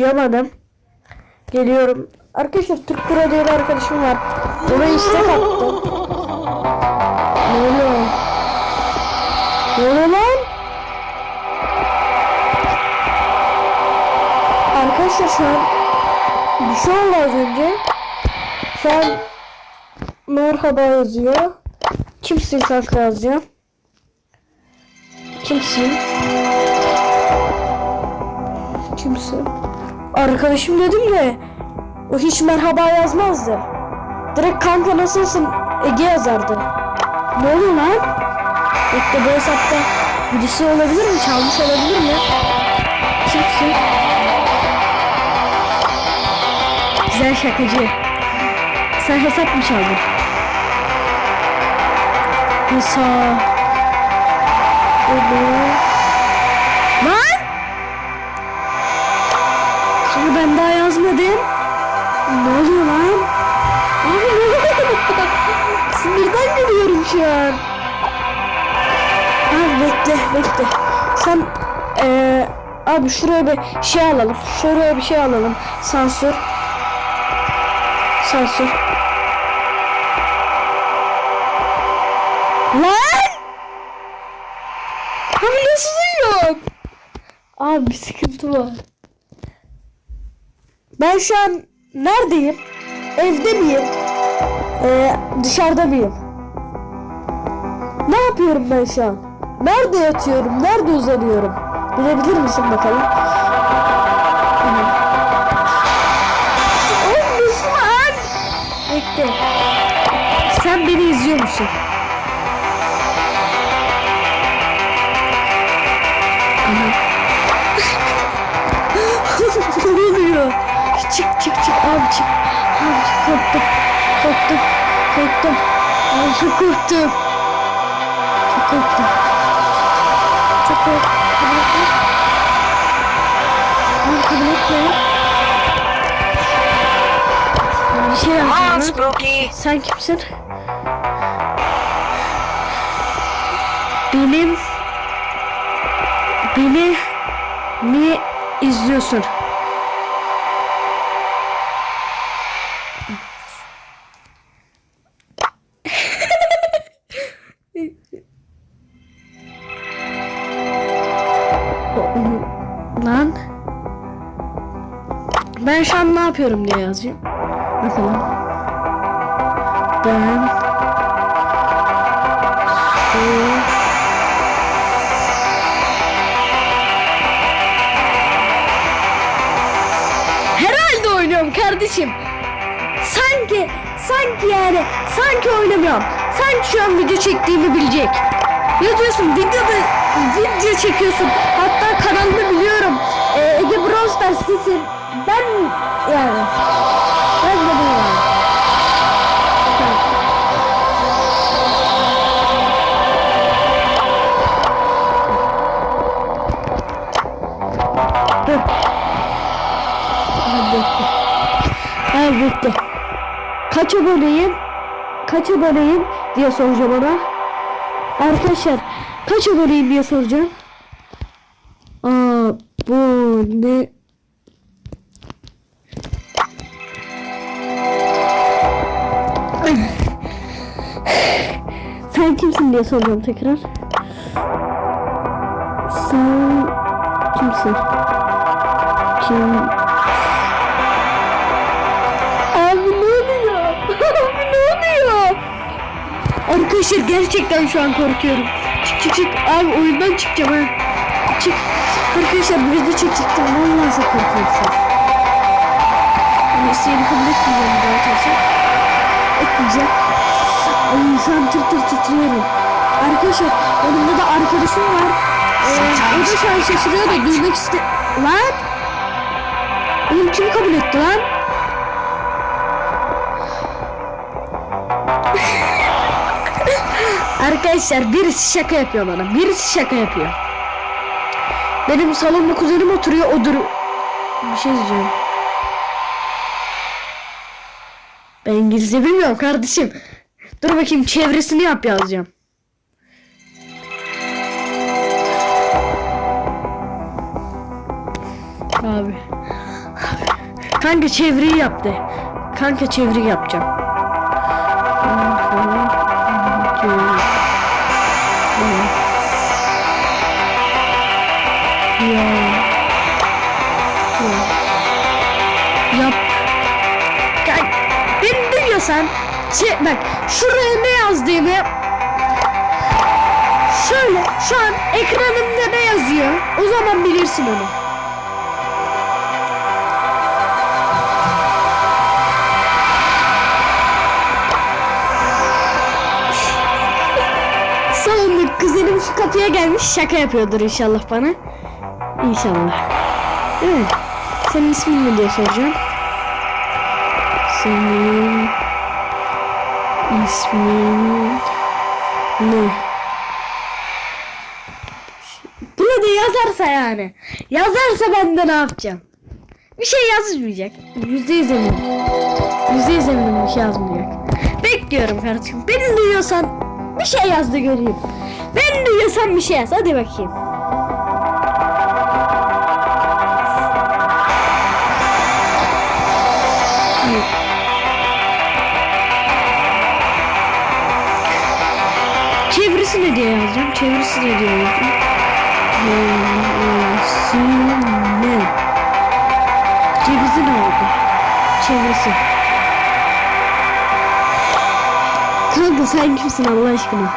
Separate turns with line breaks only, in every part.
taşıyamadım. Geliyorum. Arkadaşlar Türk Pro diye bir arkadaşım var. Ona istek attım. Ne oluyor? Ne oluyor lan? Arkadaşlar şu an bir şey oldu az önce. Şu an merhaba yazıyor. Kimsin kanka yazacağım. Kimsin? Kimsin? Arkadaşım dedim de o hiç merhaba yazmazdı. Direkt kanka nasılsın Ege yazardı. Ne oluyor lan? Bekle bu hesapta birisi olabilir mi? Çalmış olabilir mi? Kimsin? Güzel şakacı. Sen hesap mı çaldın? Hesap. Öyle. Yazmadım. Ne oluyor lan? Sinirden geliyorum şu an. Abi bekle bekle. Sen eee abi şuraya bir şey alalım. Şuraya bir şey alalım. Sansür. Sansür. Lan! Abi nasıl yok? Abi bir sıkıntı var. Ben şu an neredeyim? Evde miyim? Ee, dışarıda mıyım? Ne yapıyorum ben şu an? Nerede yatıyorum? Nerede uzanıyorum? Bilebilir misin bakalım? Oğlum Müslüman! Bekle. Sen beni izliyor Çık çık çık abi çık. Abi çık korktum. Korktum. Korktum. Abi çok korktum. Çok korktum. Çok korktum. Kabul etme. Abi kabul etme. Bir şey yapacağım.
Spooky.
Sen kimsin? Benim beni mi izliyorsun? Ben şu an ne yapıyorum diye yazacağım. Bakalım. Ben şu Herhalde oynuyorum kardeşim. Sanki, sanki yani, sanki oynamıyorum. Sanki şu an video çektiğimi bilecek. Yazıyorsun videoda video çekiyorsun. Hatta kanalını biliyorum. Ee, Ege Brawl Stars sesin. Ben yani. Ben de bu yani. Dur. Abi bekle. Kaç aboneyim? Kaç aboneyim diye soracağım ona. Arkadaşlar kaç aboneyim diye soracağım. Aa bu ne? Sen kimsin diye soracağım tekrar. Sen kimsin? Kim? Abi ne oluyor? Abi ne oluyor? Arkadaşlar gerçekten şu an korkuyorum. Çık çık çık. Abi oyundan çıkacağım ha. Çık. Arkadaşlar bir video çekecektim. Vallahi çok korkuyorum. Ama isteğini kabul etmeyeceğim daha atarsan. Etmeyeceğim. Ay şu an tır tır titriyorum. Arkadaşlar yanımda da arkadaşım var. Ee, o da şu an şaşırıyor da duymak iste... Lan! Oğlum kim kabul etti lan? Arkadaşlar birisi şaka yapıyor bana. Birisi şaka yapıyor. Benim salonda kuzenim oturuyor. O dur. Bir şey diyeceğim. Ben İngilizce bilmiyorum kardeşim. Dur bakayım çevresini yap yazacağım. Abi. Kanka çeviriyi yaptı. Kanka çeviri yapacağım. Duyuyorsan çe- bak şuraya ne yazdığımı şöyle şu an ekranımda ne yazıyor o zaman bilirsin onu. Sonunda kuzenim şu kapıya gelmiş şaka yapıyordur inşallah bana. İnşallah. Değil mi? Senin ismin ne diye soracağım. Senin ismin ne? Bunu da yazarsa yani. Yazarsa ben de ne yapacağım? Bir şey yazmayacak. Yüzde yüz eminim. Yüzde yüz eminim bir şey yazmayacak. Bekliyorum kardeşim. Beni duyuyorsan bir şey yaz da göreyim. Beni duyuyorsan bir şey yaz. Hadi bakayım. Çevirisi ne diye yazacağım? Çevirisi ne diye yazacağım? Çevirisi ne? Oldu? Çevirisi. Kanka sen kimsin Allah aşkına?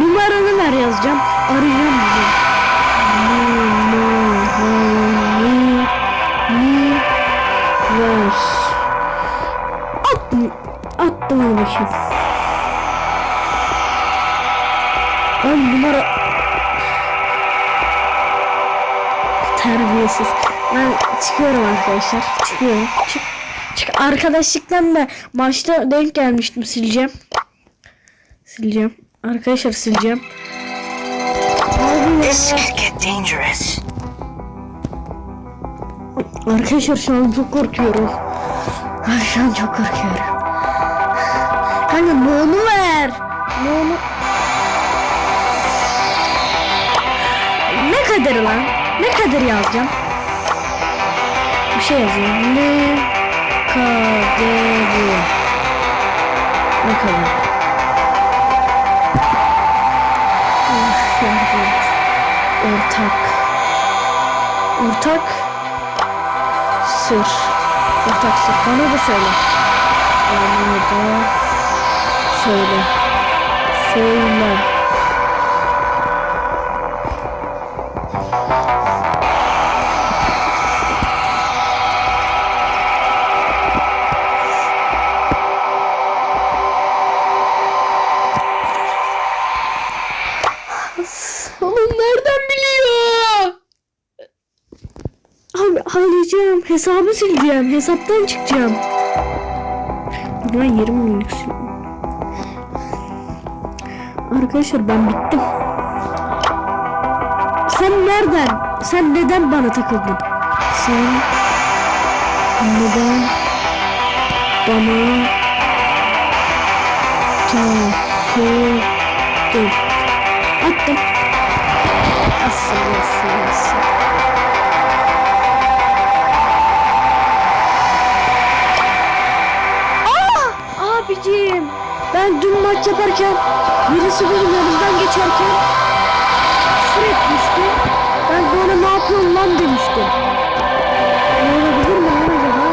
Numaranı ver yazacağım. Arayacağım. Numaranı ver. Attım. Attım hadi bakayım. Ben numara... Terbiyesiz. Ben çıkıyorum arkadaşlar. Çıkıyorum. Çık. Çık. Arkadaşlıktan da maçta denk gelmiştim. Sileceğim. Sileceğim. Arkadaşlar sileceğim.
This could get dangerous.
Arkadaşlar şu an çok korkuyorum. Ay şu an çok korkuyorum. Kanka bunu ver. Bunu. Kadarı lan? Ne kadar yazacağım? Bir şey yazayım. Ne kadarı? Ne kadar? Ortak. Ortak. Sır. Ortak sır. Bana da söyle. Bana da söyle. Söyle. Abi ağlayacağım. Hesabı sileceğim. Hesaptan çıkacağım. Ben 20 binlik sil- Arkadaşlar ben bittim. Sen nereden? Sen neden bana takıldın? Sen neden bana takıldın? Attım. Asıl asıl asıl. Abicim ben dün maç yaparken birisi benim yanımdan geçerken küfür etmişti. Ben ona ne yapıyorsun lan demiştim. Ne olabilir mi lan acaba?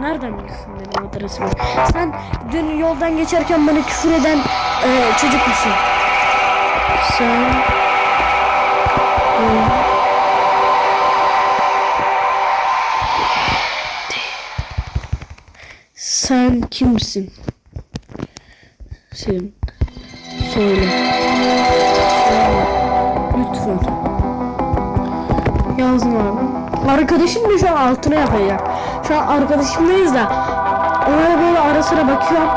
Nereden bilirsin benim adresimi? Sen dün yoldan geçerken bana küfür eden e, çocuk musun? Sen dün Sen kimsin? Sen söyle. Söyle. Lütfen. Yazdım abi. Arkadaşım da şu an altına yapacak. Şu an arkadaşımdayız da ona böyle ara sıra bakıyorum.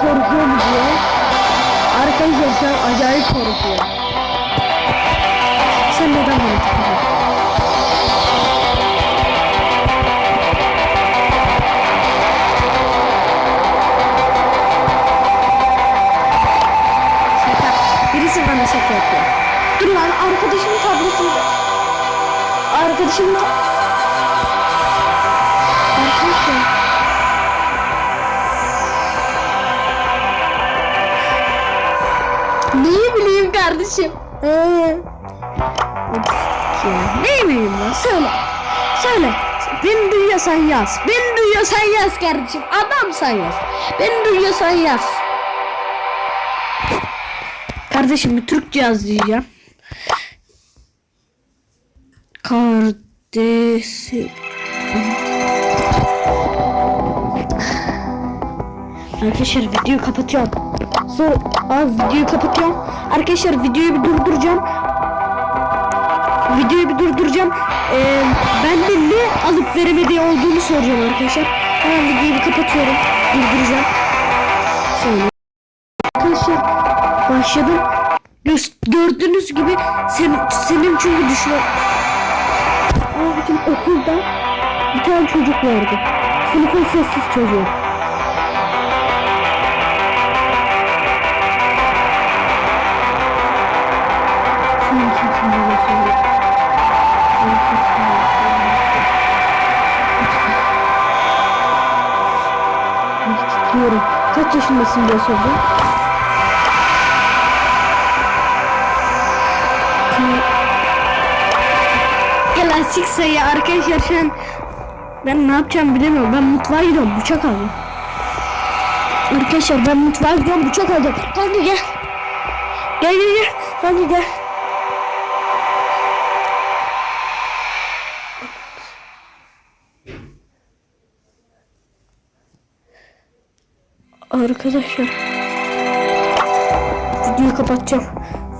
Korkuyor mu diye. Arkadaşlar şu an acayip korkuyor. Kardeşim. Ee. Ne miyim lan? Söyle. Söyle. Beni duyuyorsan yaz. Beni duyuyorsan yaz kardeşim. Adamsan yaz. Beni duyuyorsan yaz. Kardeşim bir Türkçe yaz diyeceğim. Kardeşim. Arkadaşlar videoyu kapatıyorum. Sonra abi videoyu kapatıyorum. Arkadaşlar videoyu bir durduracağım. Videoyu bir durduracağım. Ee, ben de ne alıp veremediği olduğunu soracağım arkadaşlar. Hemen videoyu bir kapatıyorum. Durduracağım. Sonra. Arkadaşlar başladım. Gö- gördüğünüz gibi sen, senin çünkü düşman. Abicim okulda bir tane çocuk vardı. Sınıfın sessiz çocuğu. Kaç yaşındasın diye sordum. Klasik sayı arkadaşlar şu an ben ne yapacağım bilemiyorum. Ben mutfağa gidiyorum bıçak aldım. Arkadaşlar ben mutfağa gidiyorum bıçak alacağım. Kanka gel. Gel gel gel. Kanka gel. Arkadaşlar videoyu kapatacağım.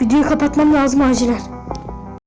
Videoyu kapatmam lazım acilen.